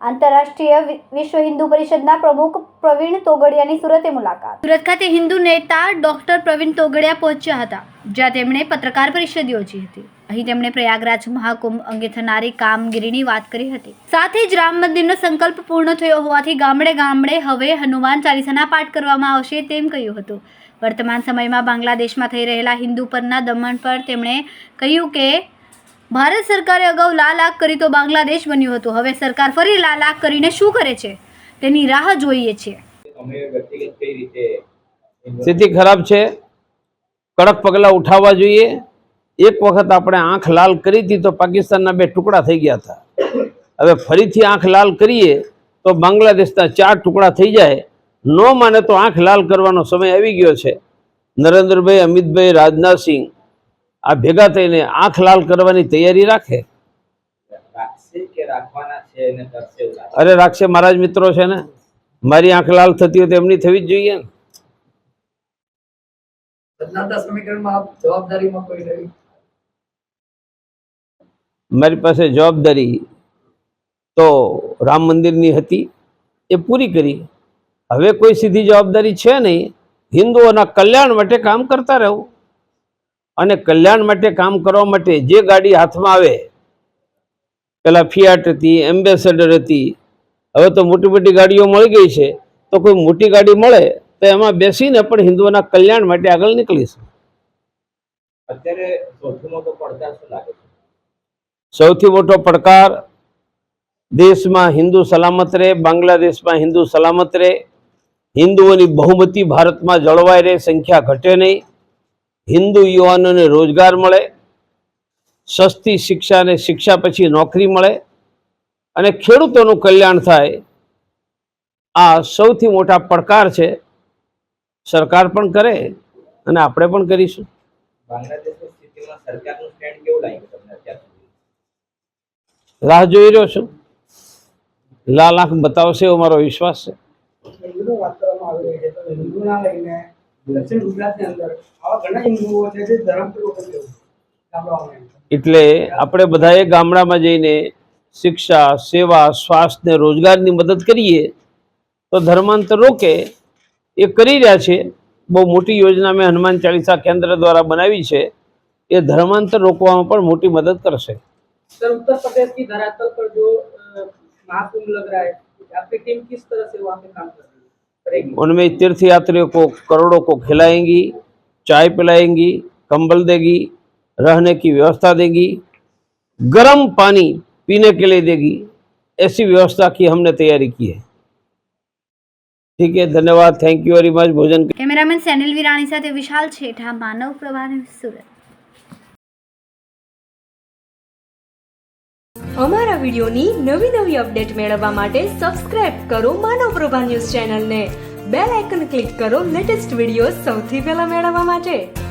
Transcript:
આંતરરાષ્ટ્રીય વિશ્વ હિન્દુ પરિષદના પ્રમુખ પ્રવીણ તોગડિયાની સુરતે મુલાકાત. સુરત ખાતે હિન્દુ નેતા ડોક્ટર પ્રવીણ તોગડિયા પહોંચ્યા હતા. જ્યાં તેમણે પત્રકાર પરિષદ યોજી હતી. અહીં તેમણે પ્રયાગરાજ મહાકુંભ અંગે થનારી કામગીરીની વાત કરી હતી. સાથે જ રામ મંદિરનો સંકલ્પ પૂર્ણ થયો હોવાથી ગામડે ગામડે હવે હનુમાન ચાલીસાના પાઠ કરવામાં આવશે તેમ કહ્યું હતું. વર્તમાન સમયમાં બાંગ્લાદેશમાં થઈ રહેલા હિન્દુ પરના દમન પર તેમણે કહ્યું કે, ભારત સરકારે અગાઉ લાલ આંખ કરી તો બાંગ્લાદેશ બન્યું હતું. હવે સરકાર ફરી લાલ આંખ કરીને શું કરે છે? તેની રાહ જોઈએ છે. સ્થિતિ ખરાબ છે. કડક પગલાં ઉઠાવવા જોઈએ. એક વખત આપણે આંખ લાલ કરી હતી તો પાકિસ્તાનના બે ટુકડા થઈ ગયા હતા. હવે ફરીથી આંખ લાલ કરીએ તો બાંગ્લાદેશના ચાર ટુકડા થઈ જાય. ન માને તો આંખ લાલ કરવાનો સમય આવી ગયો છે. નરેન્દ્રભાઈ અમિતભાઈ રાજનાથસિંહ આ ભેગા થઈને આંખ લાલ કરવાની તૈયારી રાખે? અરે રાખશે મારા જ મિત્રો છે ને. મારી આંખ લાલ થતી હોય તો એમની થવી જ જોઈએ ને. મારી પાસે જવાબદારી તો રામ મંદિરની હતી, એ પૂરી કરી. હવે કોઈ સીધી જવાબદારી છે નહીં. હિન્દુઓના કલ્યાણ માટે કામ કરતા રહેવું અને કલ્યાણ માટે કામ કરવા માટે જે ગાડી હાથમાં આવે, પેલા ફિયાટ હતી, એમ્બેસેડર હતી, હવે તો મોટી મોટી ગાડીઓ મળી ગઈ છે. તો કોઈ મોટી ગાડી મળે તો એમાં બેસીને પણ હિન્દુઓના કલ્યાણ માટે આગળ નીકળીશું. અત્યારે સૌથી મોટો પડકાર શું લાગે છે? સૌથી મોટો પડકાર દેશમાં હિન્દુ સલામત રહે બાંગ્લાદેશમાં હિન્દુ સલામત રહે. હિન્દુઓની બહુમતી ભારતમાં જળવાઈ રહે સંખ્યા ઘટે નહીં. હિન્દુ યુવાનોને રોજગાર મળે સસ્તી શિક્ષા અને શિક્ષા પછી નોકરી મળે અને ખેડૂતોનું કલ્યાણ થાય. આ સૌથી મોટા પડકાર છે. સરકાર પણ કરે અને આપણે પણ કરીશું. રાહ જોઈ રહ્યો છું. લાલ આંખ બતાવશે એવો મારો વિશ્વાસ છે. એટલે આપણે બધાએ ગામડામાં જઈને શિક્ષા સેવા સ્વાસ્થ્ય રોજગારની મદદ કરીએ તો ધર્માંતર રોકે એ કરી રહ્યા છે બહુ મોટી યોજના મેં હનુમાન ચાલીસા કેન્દ્ર દ્વારા બનાવી છે એ ધર્માંતર રોકવામાં પણ મોટી મદદ કરશે सर उत्तर प्रदेश की धरातल पर जो अ, महाकुंभ लग रहा है आपकी टीम किस तरह से वहाँ पे काम कर रही है करेगी उनमें तीर्थ यात्रियों को करोड़ों को खिलाएंगी चाय पिलाएंगी कंबल देगी रहने की व्यवस्था देगी गर्म पानी पीने के लिए देगी ऐसी व्यवस्था की हमने तैयारी की है ઠીક છે ધન્યવાદ. થેન્ક યુ વેરી મચ ભોજન કેમેરામેન સેનિલ વિરાણી સાથે વિશાલ છેઠા માનવ પ્રવાહ સુરત. અમારા વિડીયોની નવી નવી અપડેટ મેળવવા માટે સબસ્ક્રાઇબ કરો માનવ પ્રભા ન્યૂઝ ચેનલને. બેલ આઇકન ક્લિક કરો લેટેસ્ટ વીડિયો સૌથી પહેલા મેળવવા માટે.